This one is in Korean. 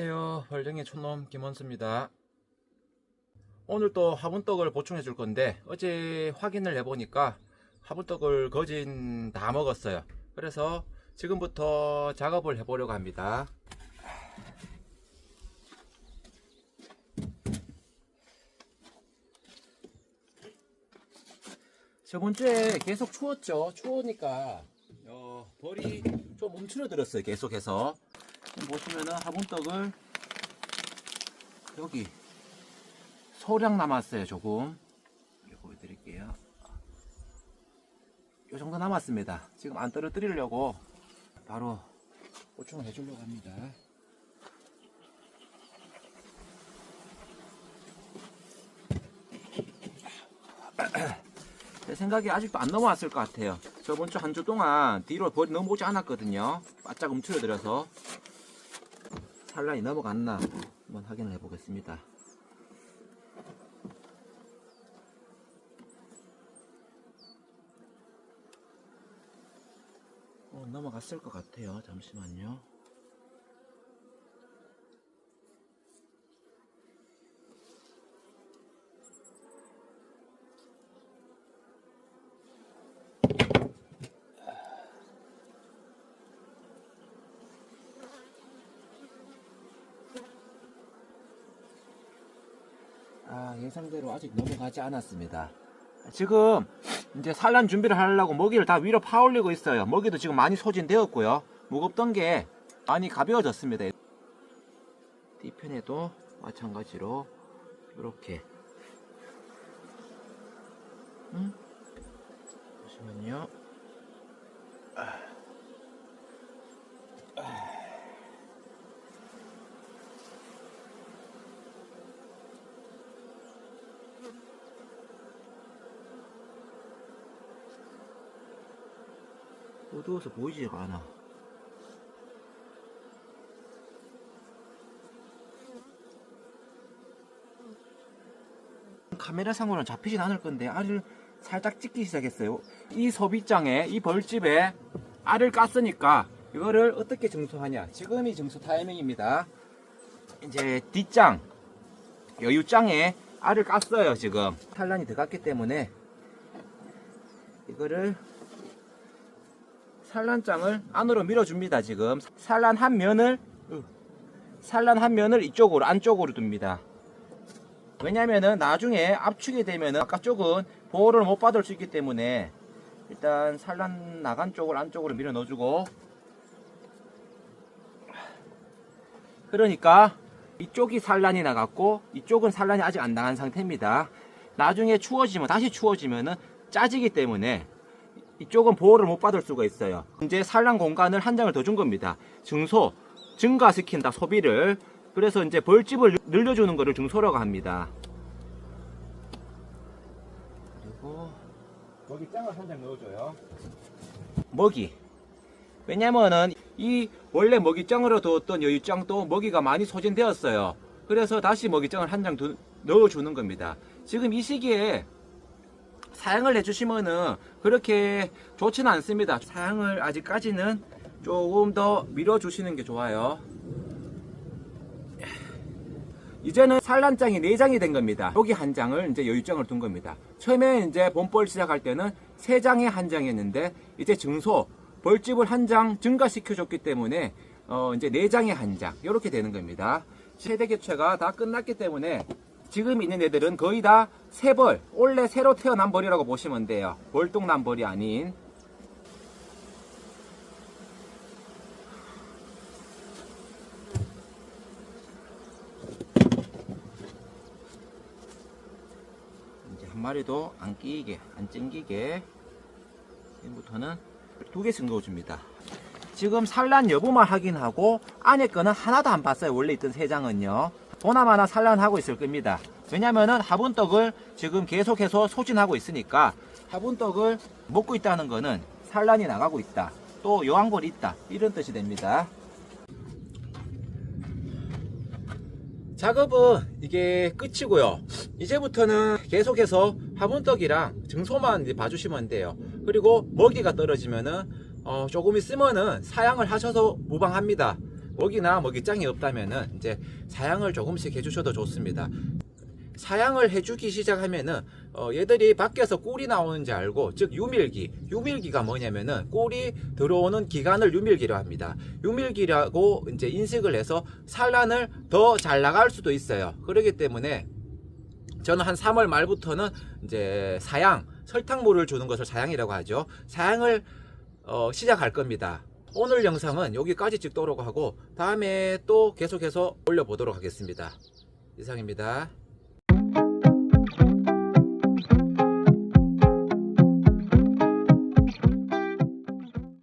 안녕하세요. 벌령의 촌놈 김원수입니다. 오늘 또 화분떡을 보충해 줄 건데 어제 확인을 해보니까 화분떡을 거진 다 먹었어요. 그래서 지금부터 작업을 해보려고 합니다. 저번 주에 계속 추웠죠. 추우니까 어, 벌이 좀 움츠러들었어요. 계속해서 보시면은 화분떡을 여기 소량 남았어요. 조금 보여드릴게요. 이 정도 남았습니다. 지금 안 떨어뜨리려고 바로 보충을 해주려고 합니다. 제 생각에 아직도 안 넘어왔을 것 같아요. 저번 주 한 주 동안 뒤로 넘어오지 않았거든요. 바짝 움츠러들어서 산란이 넘어갔나 한번 확인을 해 보겠습니다. 어, 넘어갔을 것 같아요. 잠시만요. 아, 예상대로 아직 넘어가지 않았습니다. 지금 이제 산란 준비를 하려고 먹이를 다 위로 파올리고 있어요. 먹이도 지금 많이 소진되었고요. 무겁던 게 많이 가벼워졌습니다. 뒤편에도 마찬가지로 이렇게 음? 잠시만요. 어두워서 보이지가 않아. 카메라상으로는 잡히진 않을 건데 알을 살짝 찍기 시작했어요. 이 소비장에 이 벌집에 알을 깠으니까 이거를 어떻게 증수하냐? 지금이 증수 타이밍입니다. 이제 뒷장 여유장에 알을 깠어요 지금 산란이 들어갔기 때문에 이거를 산란장을 안으로 밀어줍니다 지금. 산란 한 면을 산란 한 면을 이쪽으로 안쪽으로 둡니다. 왜냐면은 나중에 압축이 되면은 아까 쪽은 보호를 못 받을 수 있기 때문에 일단 산란 나간 쪽을 안쪽으로 밀어 넣어주고. 그러니까 이쪽이 산란이 나갔고 이쪽은 산란이 아직 안 나간 상태입니다. 나중에 추워지면 다시 추워지면은 짜지기 때문에 이쪽은 보호를 못 받을 수가 있어요. 이제 산란 공간을 한 장을 더 준 겁니다. 증소, 증가시킨다, 소비를. 그래서 이제 벌집을 늘려주는 것을 증소라고 합니다. 그리고 먹이장을 한 장 넣어줘요. 먹이. 왜냐면은 이 원래 먹이장으로 뒀던 여유장도 먹이가 많이 소진되었어요. 그래서 다시 먹이장을 한 장 넣어주는 겁니다. 지금 이 시기에 사양을 해주시면은 그렇게 좋지는 않습니다. 사양을 아직까지는 조금 더 밀어주시는 게 좋아요. 이제는 산란장이 4장이 된 겁니다. 여기 한 장을 이제 여유장을 둔 겁니다. 처음에 이제 본벌 시작할 때는 3장에 한 장이었는데 이제 증소, 벌집을 한 장 증가시켜 줬기 때문에 어 이제 4장에 한 장, 이렇게 되는 겁니다. 세대 개체가 다 끝났기 때문에 지금 있는 애들은 거의 다 새벌, 원래 새로 태어난 벌이라고 보시면 돼요. 월동난 벌이 아닌. 이제 한 마리도 안 끼게, 안 찡기게. 지금부터는 두 개씩 넣어줍니다. 지금 산란 여부만 확인하고 안에 거는 하나도 안 봤어요. 원래 있던 세 장은요. 보나마나 산란하고 있을 겁니다. 왜냐면은 화분떡을 지금 계속해서 소진하고 있으니까 화분떡을 먹고 있다는 거는 산란이 나가고 있다. 또 여왕벌이 있다. 이런 뜻이 됩니다. 작업은 이게 끝이고요. 이제부터는 계속해서 화분떡이랑 증소만 봐주시면 돼요. 그리고 먹이가 떨어지면은 어, 조금 있으면은 사양을 하셔서 무방합니다. 먹이나 먹이장이 없다면은 이제 사양을 조금씩 해주셔도 좋습니다. 사양을 해주기 시작하면은 어, 얘들이 밖에서 꿀이 나오는지 알고 즉 유밀기. 유밀기가 뭐냐면은 꿀이 들어오는 기간을 유밀기로 합니다. 유밀기라고 이제 인식을 해서 산란을 더 잘 나갈 수도 있어요. 그렇기 때문에 저는 한 3월 말부터는 이제 사양 설탕물을 주는 것을 사양이라고 하죠. 사양을 어, 시작할 겁니다 오늘 영상은 여기까지 찍도록 하고 다음에 또 계속해서 올려보도록 하겠습니다. 이상입니다